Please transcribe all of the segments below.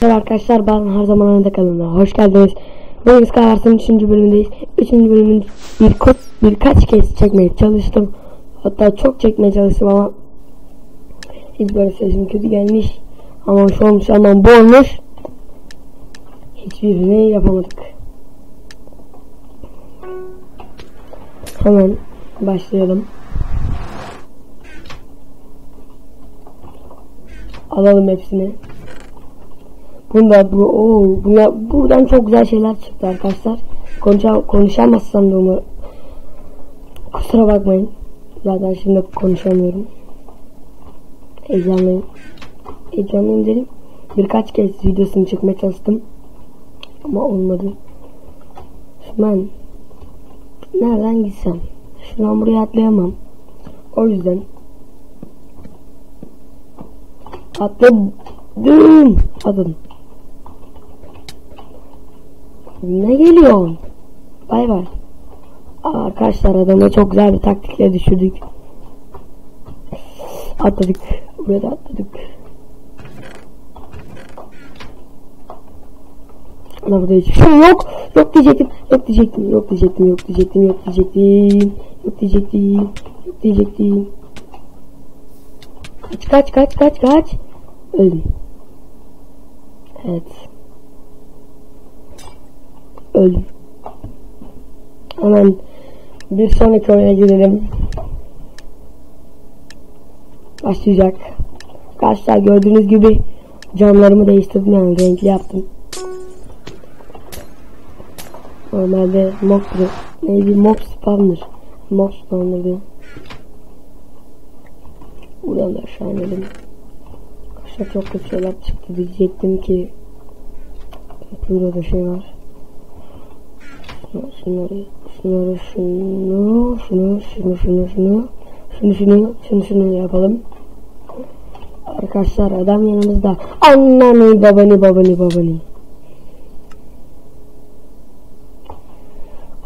Merhaba arkadaşlar ben her zaman önünde kanalına hoş geldiniz. Bugün Skywars'ın 3. bölümündeyiz. 3. bölümün bir birkaç kez çekmeye çalıştım. Hatta çok çekmeye çalıştım ama hiç böyle sesim kötü gelmiş. Ama şu olmuş ama bu olmuş. Hiçbirini yapamadık. Hemen başlayalım. Alalım hepsini. Bunda bu oo, buna, buradan çok güzel şeyler çıktı arkadaşlar. Konuşa, konuşamazsam da. Kusura bakmayın. Zaten şimdi konuşamıyorum. Heyecanlıyım. Heyecanlıyım dedim. Birkaç kez videosunu çekmeye çalıştım. Ama olmadı. Ben nereden gitsem? Şuradan buraya atlayamam. O yüzden atladım. Atladım. Ne geliyor? Bay bay. Aa, arkadaşlar adama çok güzel bir taktikle düşürdük. Atladık. Buraya da atladık. Ama burada hiçbir şey yok. Yok diyecektim. Yok diyecektim. Yok diyecektim. Yok diyecektim. Yok diyecektim. Yok diyecektim. Yok diyecektim. Kaç kaç kaç kaç kaç. Öldüm. Evet. Öldüm. Hemen bir sonraki oyuna girelim. Başlayacak. Arkadaşlar gördüğünüz gibi camlarımı değiştirdim yani renkli yaptım. Normalde mob neydi mob spawner. Mob spawner diyor. Buradan da aşağı inelim. Arkadaşlar çok kötü şeyler çıktı diyecektim ki burada şey var şunları şunları şunu şunu şunu şunu şunu şunu şunu şunu şunu yapalım arkadaşlar adam yanımızda annani babani babani babani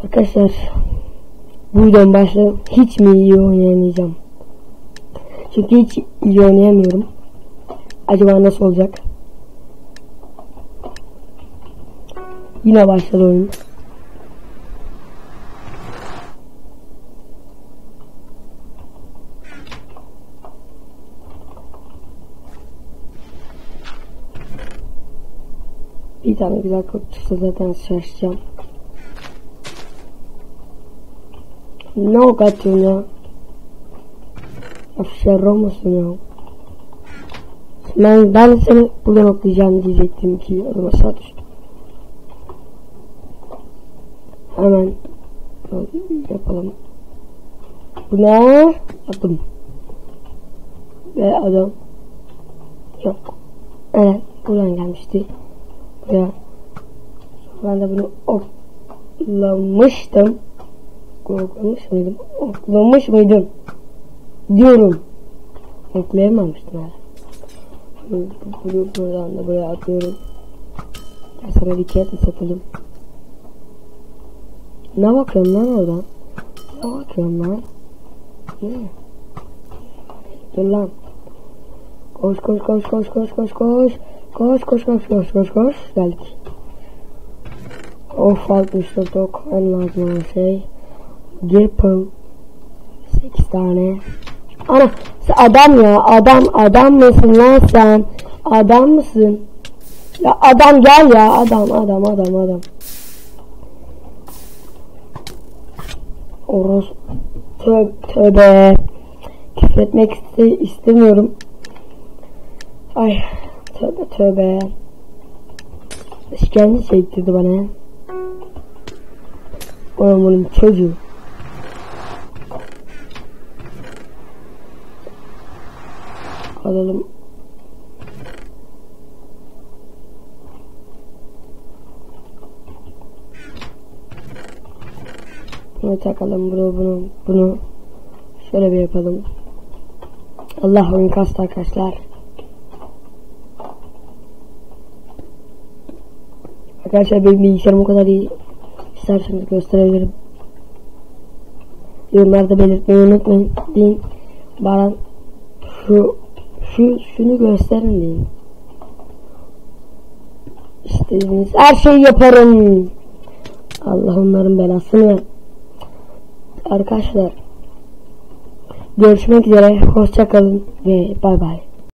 arkadaşlar bu videonun başta hiç mi iyi oynayamayacağım çünkü hiç iyi oynayamıyorum acaba nasıl olacak yine başladı oyun Bir tane güzel çıksa zaten şaşacağım. Ne ok atıyorsun ya? Afşerro musun ya? Ben, ben seni buradan okuyacağım diyecektim ki adım aşağı düştüm. Hemen yapalım. Buna yaptım. Ve adam yok. Evet buradan gelmişti ya ben de bunu oklamıştım. Oklamış mıydım? Oklamış mıydım? Diyorum. Oklayamamıştım herhalde? Bunu buradan da buraya atıyorum. Ya sana bir kez satalım ne bakıyorsun lan oradan ne bakıyorsun lan? Ne dur lan koş koş koş koş koş koş koş Koş koş koş koş koş koş geldik. Of 64 ok en lazım olan şey. Gipple 8 tane. Ana adam ya adam adam mısın lan sen? Adam mısın? Ya adam gel ya adam adam adam adam. Oros tövbe, tövbe. Küfretmek iste istemiyorum. Ay Tövbe tövbe. İşkence çektirdi bana. Oğlum bunun çocuğu. Alalım. Bunu takalım bunu bunu bunu şöyle bir yapalım. Allah oyun kastı arkadaşlar. Arkadaşlar benim bilgisayarım o kadar iyi. İsterseniz gösterebilirim. Yorumlarda belirtmeyi unutmayın. Deyin. Bana şu şu şunu gösterin deyin. İstediğiniz her şeyi yaparım. Allah onların belasını ver. Arkadaşlar görüşmek üzere. Hoşça kalın ve bay bay.